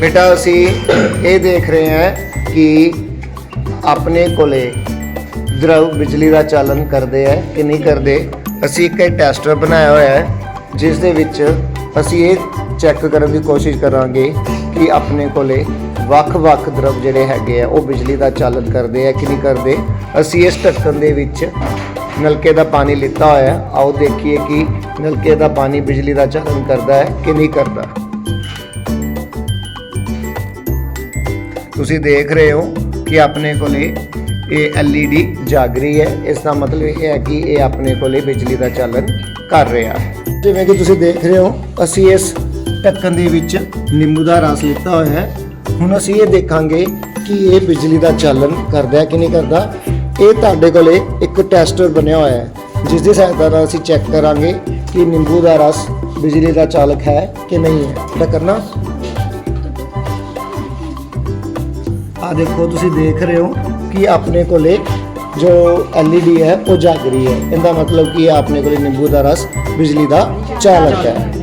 ਬੇਟਾ, ਅਸੀਂ ਇਹ ਦੇਖ ਰਹੇ ਹਾਂ ਕਿ ਆਪਣੇ ਕੋਲੇ ਦਰਵ ਬਿਜਲੀ ਦਾ ਚਾਲਨ ਕਰਦੇ ਹੈ ਕਿ ਨਹੀਂ ਕਰਦੇ। ਅਸੀਂ ਇੱਕ ਟੈਸਟਰ ਬਣਾਇਆ ਹੋਇਆ ਹੈ, ਜਿਸ ਦੇ ਵਿੱਚ ਅਸੀਂ ਇਹ ਚੈੱਕ ਕਰਨ ਦੀ ਕੋਸ਼ਿਸ਼ ਕਰਾਂਗੇ ਕਿ ਆਪਣੇ ਕੋਲੇ ਵੱਖ-ਵੱਖ ਦਰਵ ਜਿਹੜੇ ਹੈਗੇ ਆ, ਉਹ ਬਿਜਲੀ ਦਾ ਚਾਲਨ ਕਰਦੇ ਆ ਕਿ ਨਹੀਂ ਕਰਦੇ। ਅਸੀਂ ਇਸ ਢੱਕਣ ਦੇ ਵਿੱਚ ਨਲਕੇ ਦਾ ਪਾਣੀ ਲਿੱਤਾ ਹੋਇਆ। ਆਓ ਦੇਖੀਏ ਕਿ ਨਲਕੇ ਦਾ ਪਾਣੀ ਬਿਜਲੀ ਦਾ ਚਾਲਨ ਕਰਦਾ ਹੈ ਕਿ ਨਹੀਂ ਕਰਦਾ। ਤੁਸੀਂ ਦੇਖ ਰਹੇ ਹੋ ਕਿ ਆਪਣੇ ਕੋਲੇ ਇਹ LED ਜਗ ਰਹੀ ਹੈ। ਇਸ ਦਾ ਮਤਲਬ ਇਹ ਹੈ ਕਿ ਇਹ ਆਪਣੇ ਕੋਲੇ ਬਿਜਲੀ ਦਾ ਚਾਲਨ ਕਰ ਰਿਹਾ ਹੈ। ਜਿਵੇਂ ਕਿ ਤੁਸੀਂ ਦੇਖ ਰਹੇ ਹੋ, ਅਸੀਂ ਇਸ ਢੱਕਣ ਦੇ ਵਿੱਚ ਨਿੰਬੂ ਦਾ ਰਸ ਲਿੱਤਾ ਹੋਇਆ ਹੈ। ਹੁਣ ਅਸੀਂ ਇਹ ਦੇਖਾਂਗੇ ਕਿ ਇਹ ਬਿਜਲੀ ਦਾ ਚਾਲਨ ਕਰਦਾ ਹੈ ਕਿ ਨਹੀਂ ਕਰਦਾ। ਇਹ ਤੁਹਾਡੇ ਕੋਲੇ ਇੱਕ ਟੈਸਟਰ ਬਣਿਆ ਹੋਇਆ ਹੈ, ਜਿਸ ਦੀ ਸਹਾਇਤਾ ਨਾਲ ਅਸੀਂ ਚੈੱਕ ਕਰਾਂਗੇ ਕਿ ਨਿੰਬੂ ਦਾ ਰਸ ਬਿਜਲੀ ਦਾ ਚਾਲਕ ਹੈ ਕਿ ਨਹੀਂ ਹੈ। ਤਾਂ ਕਰਨਾ? ਆ ਦੇਖੋ, ਤੁਸੀਂ ਦੇਖ ਰਹੇ ਹੋ ਕਿ ਆਪਣੇ ਕੋਲੇ ਜੋ LED ਹੈ, ਉਹ ਜਗ ਰਹੀ ਹੈ। ਇਹਦਾ ਮਤਲਬ ਕਿ ਆਪਣੇ ਕੋਲੇ ਨਿੰਬੂ ਦਾ ਰਸ ਬਿਜਲੀ ਦਾ ਚਾਲਕ ਹੈ।